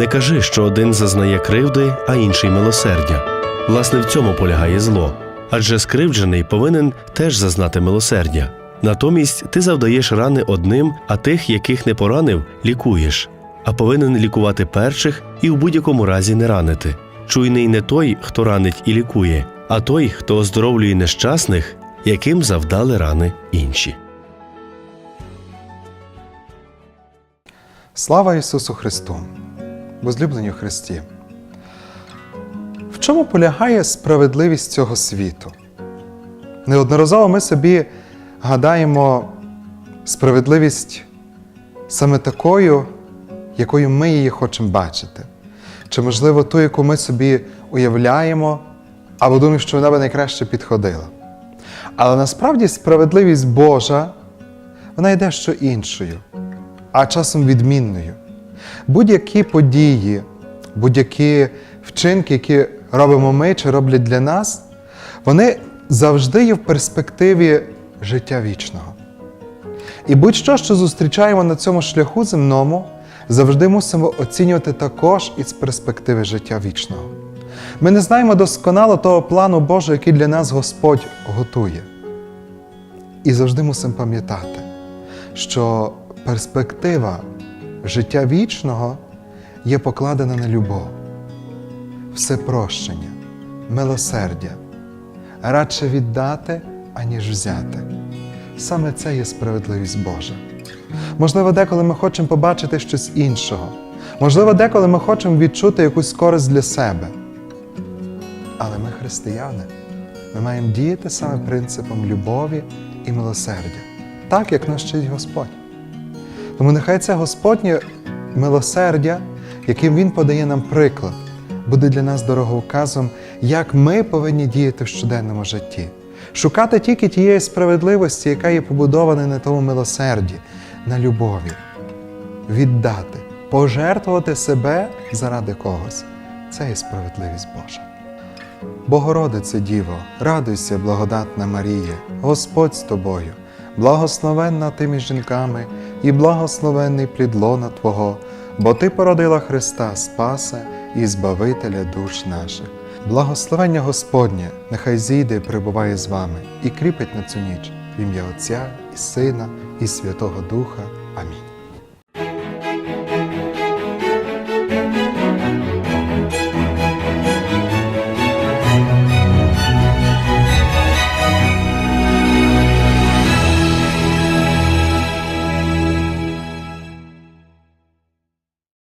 Не кажи, що один зазнає кривди, а інший милосердя. Власне, в цьому полягає зло. Адже скривджений повинен теж зазнати милосердя. Натомість ти завдаєш рани одним, а тих, яких не поранив, лікуєш, а повинен лікувати перших і в будь-якому разі не ранити. Чуйний не той, хто ранить і лікує, а той, хто оздоровлює нещасних, яким завдали рани інші. Слава Ісусу Христу! Возлюблені у Христі! В чому полягає справедливість цього світу? Неодноразово ми собі гадаємо справедливість саме такою, якою ми її хочемо бачити. Чи, можливо, ту, яку ми собі уявляємо, або думаємо, що вона би найкраще підходила. Але насправді справедливість Божа, вона йде що іншою а часом відмінною. Будь-які події, будь-які вчинки, які робимо ми чи роблять для нас, вони завжди є в перспективі життя вічного. І будь-що, що зустрічаємо на цьому шляху земному, завжди мусимо оцінювати також із перспективи життя вічного. Ми не знаємо досконало того плану Божого, який для нас Господь готує. І завжди мусимо пам'ятати, що перспектива життя вічного є покладена на любов, всепрощення, милосердя, радше віддати, аніж взяти. Саме це є справедливість Божа. Можливо, деколи ми хочемо побачити щось іншого. Можливо, деколи ми хочемо відчути якусь користь для себе. Але ми християни. Ми маємо діяти саме принципом любові і милосердя, так як нас вчить Господь. Тому нехай це Господнє милосердя, яким Він подає нам приклад, буде для нас дороговказом, як ми повинні діяти в щоденному житті, шукати тільки тієї справедливості, яка є побудована на тому милосерді, на любові, віддати, пожертвувати себе заради когось. Це є справедливість Божа. Богородице Діво, радуйся, благодатна Марія, Господь з тобою, благословенна ти між жінками і благословенний плідлона Твого, бо Ти породила Христа Спаса і Збавителя душ наших. Благословення Господнє, нехай зійде і перебуває з вами і кріпить на цю ніч в ім'я Отця і Сина і Святого Духа. Амінь.